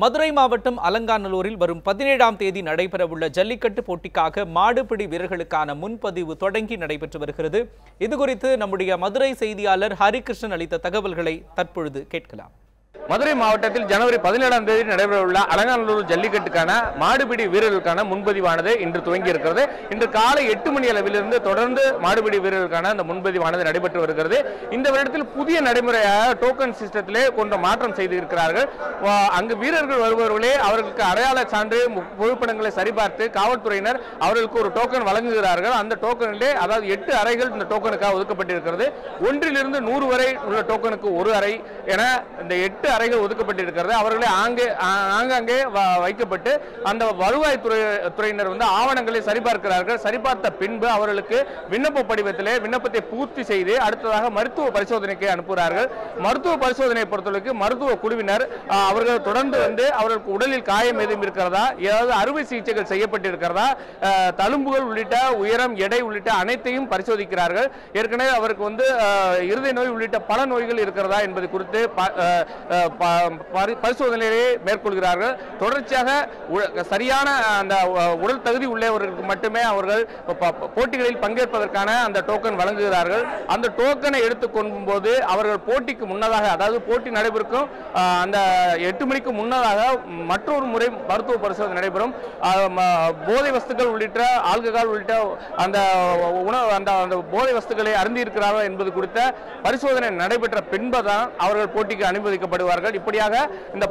மதுரை மாவட்டம் அலங்காநல்லூரில் வரும் பதினேழாம் தேதி நடைபெறவுள்ள ஜல்லிக்கட்டு போட்டிக்காக மாடுபிடி வீரர்களுக்கான முன்பதிவு தொடங்கி நடைபெற்று வருகிறது. இதுகுறித்து நம்முடைய மதுரை செய்தியாளர் ஹரிகிருஷ்ணன் அளித்த தகவல்களை தற்பொழுது கேட்கலாம். மதுரை மாவட்டத்தில் ஜனவரி பதினேழாம் தேதி நடைபெறவுள்ள அலங்காநல்லூர் ஜல்லிக்கட்டுக்கான மாடுபிடி வீரர்களுக்கான முன்பதிவானது இன்று துவங்கி இருக்கிறது இன்று காலை எட்டு மணி அளவிலிருந்து தொடர்ந்து மாடுபிடி வீரர்களுக்கான அந்த முன்பதிவானது நடைபெற்று வருகிறது. இந்த வருடத்தில் புதிய நடைமுறையாக டோக்கன் சிஸ்டத்திலே கொண்ட மாற்றம் செய்து இருக்கிறார்கள் அங்கு வீரர்கள் வருபவர்களே அவர்களுக்கு அடையாள சான்று புகைப்படங்களை சரிபார்த்து காவல்துறையினர் அவர்களுக்கு ஒரு டோக்கன் வழங்குகிறார்கள். அந்த டோக்கனிலே அதாவது எட்டு அறைகள் இந்த டோக்கனுக்காக ஒதுக்கப்பட்டிருக்கிறது. ஒன்றிலிருந்து நூறு வரை உள்ள டோக்கனுக்கு ஒரு அறை என இந்த எட்டு அறைகள் ஒதுக்கப்பட்டிருக்கிறது. அவர்களே ஆங்கே ஆங்காங்கே வ- வைக்கப்பட்டு அந்த வருவாய் துறை துறையினர் வந்து ஆவணங்களை சரிபார்க்கிறார்கள். சரிபார்த்த பின்பு அவர்களுக்கு விண்ணப்ப படிவத்திலே விண்ணப்பத்தை பூர்த்தி செய்து அடுத்ததாக மருத்துவ பரிசோதனைக்கு அனுப்புகிறார்கள். மருத்துவ பரிசோதனையை பொறுத்தவரைக்கு மருத்துவ குழுவினர் அவர்கள் தொடர்ந்து வந்து அவர்களுக்கு உடலில் காயம் எதுவும் இருக்கிறதா? ஏதாவது அறுவை சிகிச்சைகள் செய்யப்பட்டிருக்கிறதா? தழும்புகள் உள்ளிட்ட உயரம் எடை உள்ளிட்ட அனைத்தையும் பரிசோதிக்கிறார்கள். ஏற்கனவே அவருக்கு வந்து இருதய நோய் உள்ளிட்ட பல நோய்கள் இருக்கிறதா என்பது குறித்து ப- பரிசோதனையை மேற்கொள்கிறார்கள். தொடர்ச்சியாக உ- சரியான அந்த உடல் தகுதி உள்ளவர்களுக்கு மட்டுமே அவர்கள் போட்டிகளில் பங்கேற்பதற்கான அந்த டோக்கன் வழங்குகிறார்கள். அந்த டோக்கனை எடுத்துக்கொள்ளும் போது அவர்கள் போட்டிக்கு முன்னதாக அதாவது போட்டி நடைபெறுக்கும் அந்த எட்டு மணிக்கு முன்னதாக மற்றொரு முறை மருத்துவ பரிசோதனை நடைபெறும். போதை வஸ்துக்கள் உள்ளிட்ட ஆல்கஹால் உள்ளிட்ட அந்த உணவு அந்த அந்த போதை வஸ்துக்களை அருந்தியிருக்கிறார்கள் என்பது குறித்த பரிசோதனை நடைபெற்ற பின்புதான் அவர்கள் போட்டிக்கு அனுமதிக்கப்படுவார்கள் இப்படியாக இந்த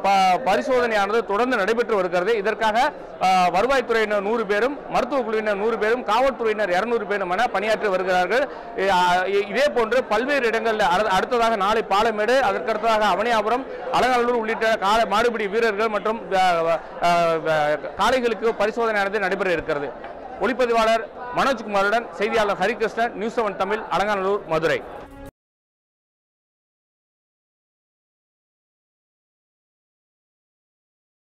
பரிசோதனையானது தொடர்ந்து நடைபெற்று வருகிறது. இதற்காக வருவாய்த்துறையினர் நூறு பேரும் மருத்துவ குழுவினர் நூறு பேரும் காவல்துறையினர் இருநூறு பேரும் என பணியாற்றி வருகிறார்கள். இதே போன்று பல்வேறு இடங்களில் அடுத்ததாக நாளை பாலமேடு அதற்கடுத்ததாக அவனியாபுரம் அலங்காநல்லூர் உள்ளிட்ட கால மாடுபிடி வீரர்கள் மற்றும் ஆ, காளைகளுக்கு பரிசோதனையானது நடைபெற இருக்கிறது. ஒளிப்பதிவாளர் மனோஜ்குமாருடன் செய்தியாளர் ஹரிகிருஷ்ணன் நியூஸ் செவன் தமிழ் அலங்காநல்லூர் மதுரை.